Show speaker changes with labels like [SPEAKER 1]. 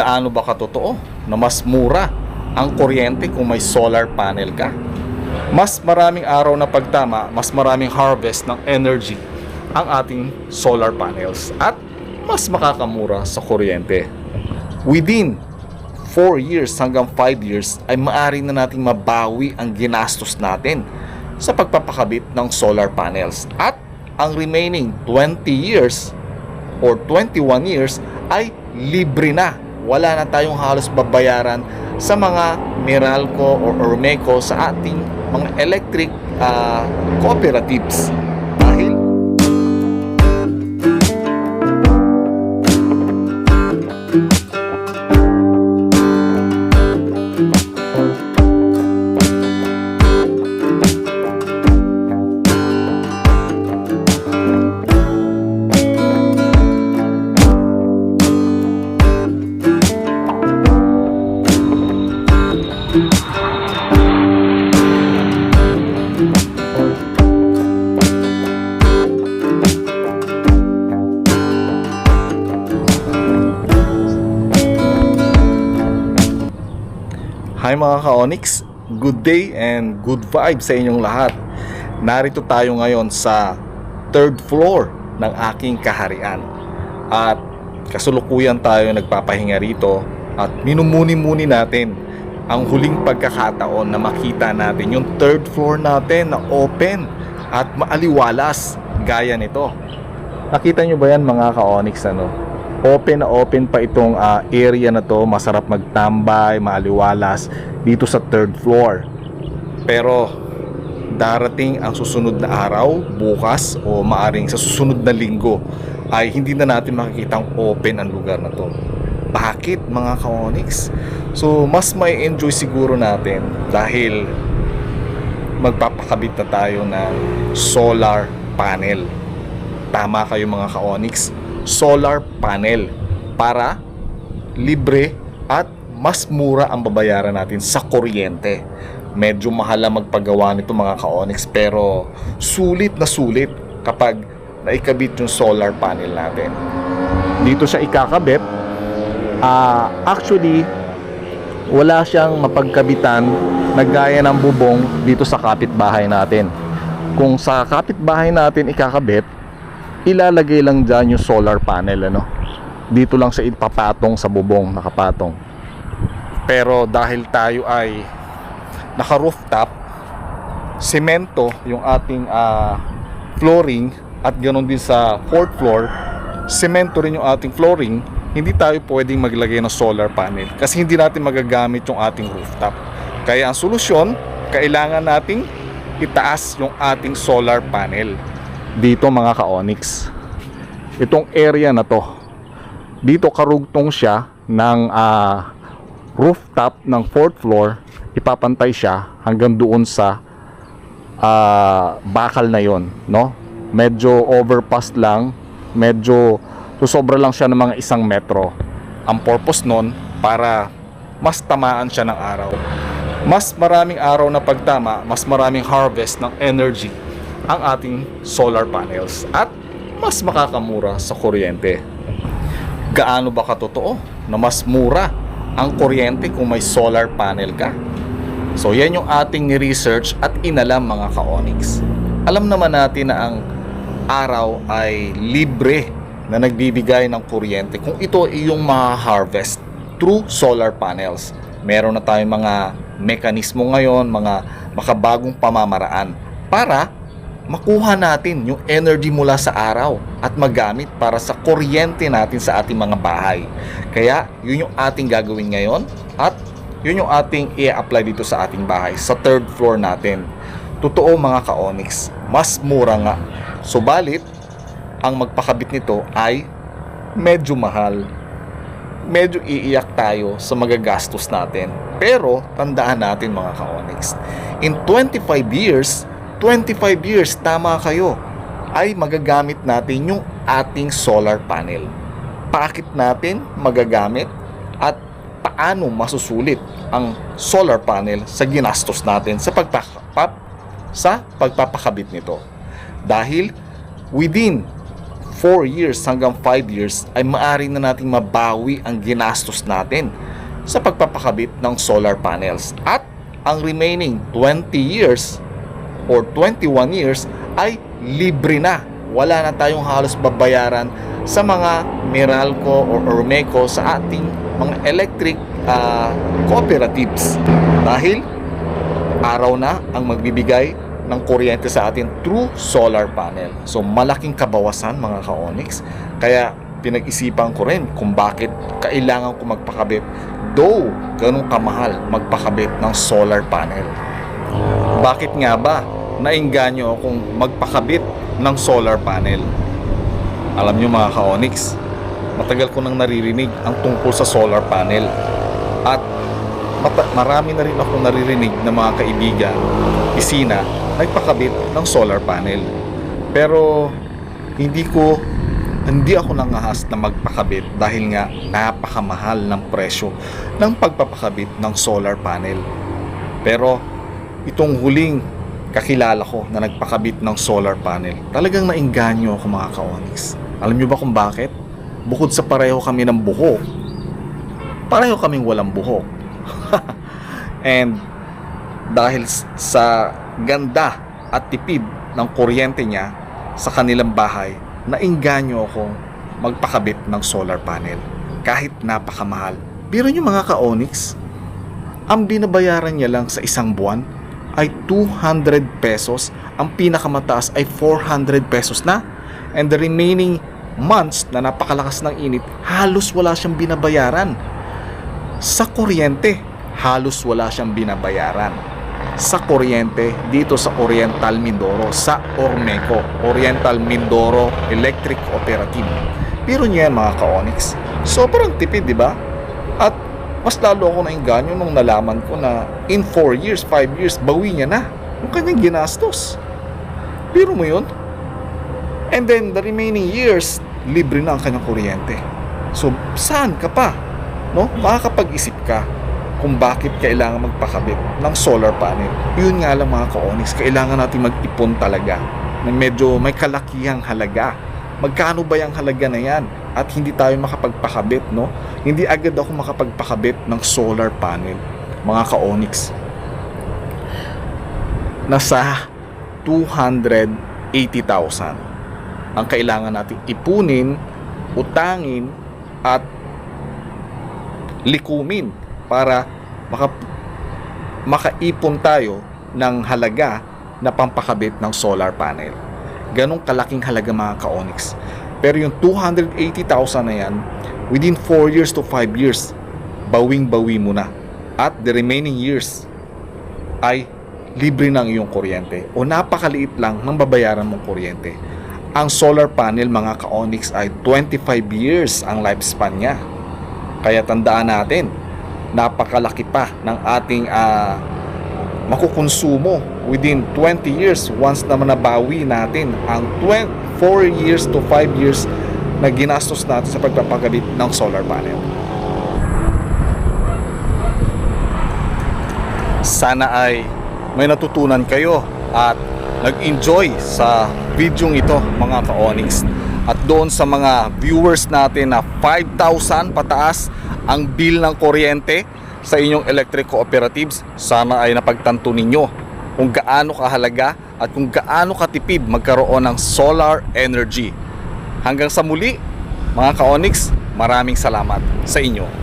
[SPEAKER 1] gaano ba katotoo na mas mura ang kuryente kung may solar panel ka? Mas maraming araw na pagtama, mas maraming harvest ng energy ang ating solar panels at mas makakamura sa kuryente. Within 4 years hanggang 5 years ay maaari na nating mabawi ang ginastos natin sa pagpapakabit ng solar panels at ang remaining 20 years or 21 years ay libre na. Wala na tayong halos babayaran sa mga Meralco or Ormeco sa ating mga electric ah, cooperatives. Mga ka-Onyx, good day and good vibes sa inyong lahat. Narito tayo ngayon sa third floor ng aking kaharian. At kasulukuyan tayo nagpapahinga rito at minumuni-muni natin ang huling pagkakataon na makita natin yung third floor natin na open at maaliwalas gaya nito. Nakita nyo ba yan mga ka-Onyx ano? Open na open pa itong ah, area na to. Masarap magtambay, maaliwalas dito sa third floor. Pero darating ang susunod na araw bukas o maaring sa susunod na linggo ay hindi na natin makikita ang open ang lugar na to. Bakit mga ka-onyx? so mas may enjoy siguro natin dahil magpapakabit na tayo ng solar panel. Tama kayo mga ka-onyx solar panel para libre at mas mura ang babayaran natin sa kuryente. Medyo mahal ang magpagawa nito mga ka-Onyx pero sulit na sulit kapag naikabit yung solar panel natin. Dito siya ikakabit. Ah, actually, wala siyang mapagkabitan na gaya ng bubong dito sa kapitbahay natin. Kung sa kapitbahay natin ikakabit, ilalagay lang dyan yung solar panel ano? Dito lang sa ipapatong sa bubong nakapatong. Pero dahil tayo ay naka rooftop semento yung ating ah, flooring at ganoon din sa fourth floor semento rin yung ating flooring hindi tayo pwedeng maglagay ng solar panel kasi hindi natin magagamit yung ating rooftop. Kaya ang solusyon kailangan nating itaas yung ating solar panel dito mga ka-onyx. Itong area na to dito karugtong siya ng ah, rooftop ng fourth floor. Ipapantay siya hanggang doon sa ah, bakal na yon no? Medyo overpass lang. Medyo susobra lang siya ng mga isang metro. Ang purpose nun para mas tamaan siya ng araw. Mas maraming araw na pagtama mas maraming harvest ng energy ang ating solar panels at mas makakamura sa kuryente. Gaano ba katotoo na mas mura ang kuryente kung may solar panel ka? So yan yung ating research at inalam mga ka-Onyx. Alam naman natin na ang araw ay libre na nagbibigay ng kuryente kung ito ay yung ma-harvest through solar panels. Meron na tayong mga mekanismo ngayon, mga makabagong pamamaraan para makuha natin yung energy mula sa araw at magamit para sa kuryente natin sa ating mga bahay. Kaya, yun yung ating gagawin ngayon at yun yung ating i-apply dito sa ating bahay, sa third floor natin. Totoo mga ka-onyx, mas mura nga. Subalit, ang magpakabit nito ay medyo mahal. Medyo iiyak tayo sa magagastos natin. Pero, tandaan natin mga ka-onyx, in 25 years, 25 years, tama kayo, ay magagamit natin yung ating solar panel. Bakit natin magagamit at paano masusulit ang solar panel sa ginastos natin sa pagpapap sa pagpapakabit nito. Dahil within 4 years hanggang 5 years ay maari na nating mabawi ang ginastos natin sa pagpapakabit ng solar panels. At ang remaining 20 years or 21 years ay libre na. Wala na tayong halos babayaran sa mga Meralco or Ormeco sa ating mga electric ah, cooperatives. Dahil araw na ang magbibigay ng kuryente sa atin through solar panel. So malaking kabawasan mga ka-Onyx. Kaya pinag-isipan ko rin kung bakit kailangan ko magpakabit though ganun kamahal magpakabit ng solar panel. Bakit nga ba nainganyo akong magpakabit ng solar panel? Alam nyo mga ka-Onyx, matagal ko nang naririnig ang tungkol sa solar panel. At mata- marami na rin ako naririnig ng mga kaibigan, isina, nagpakabit ng solar panel. Pero hindi ko hindi ako nangahas na magpakabit dahil nga napakamahal ng presyo ng pagpapakabit ng solar panel. Pero itong huling kakilala ko na nagpakabit ng solar panel, talagang nainganyo ako mga ka-Onyx. Alam nyo ba kung bakit? Bukod sa pareho kami ng buhok, pareho kaming walang buhok. And dahil sa ganda at tipid ng kuryente niya sa kanilang bahay, nainganyo akong magpakabit ng solar panel kahit napakamahal. Biro nyo mga ka-Onyx, ang binabayaran niya lang sa isang buwan ay 200 pesos. Ang pinakamataas ay 400 pesos na. And the remaining months na napakalakas ng init, halos wala siyang binabayaran. Sa kuryente, halos wala siyang binabayaran. Sa kuryente, dito sa Oriental Mindoro, sa Ormeco, Oriental Mindoro Electric Cooperative. Pero niya mga ka-Onyx, sobrang tipid, di ba? At mas lalo ako nainganyo nung nalaman ko na in 4 years, 5 years, bawi niya na yung kanyang ginastos. Pero mo yun? And then, the remaining years, libre na ang kanyang kuryente. So, saan ka pa? No? Makakapag-isip ka kung bakit kailangan magpakabit ng solar panel. Yun nga lang mga ka-Onyx, kailangan natin mag-ipon talaga na medyo may kalakihang halaga. Magkano ba yung halaga na yan? At hindi tayo makapagpakabit, no? Hindi agad ako makapagpakabit ng solar panel, mga ka-Onyx. Nasa 280,000 ang kailangan nating ipunin, utangin, at likumin para maka, makaipon tayo ng halaga na pampakabit ng solar panel. Ganong kalaking halaga mga ka-Onyx. Pero yung 280,000 na yan, within 4 years to 5 years, bawing-bawi mo na. At the remaining years ay libre ng iyong kuryente o napakaliit lang ng babayaran mong kuryente. Ang solar panel mga ka-Onyx ay 25 years ang lifespan niya. Kaya tandaan natin, napakalaki pa ng ating ah, makukonsumo within 20 years once na nabawi natin ang 20, 4 years to 5 years na ginastos natin sa pagpapagabit ng solar panel. Sana ay may natutunan kayo at nag-enjoy sa video ito mga ka-Onyx. At doon sa mga viewers natin na 5,000 pataas ang bill ng kuryente sa inyong electric cooperatives, sana ay napagtanto ninyo kung gaano kahalaga at kung gaano katipid magkaroon ng solar energy. Hanggang sa muli, mga ka-Onyx, maraming salamat sa inyo.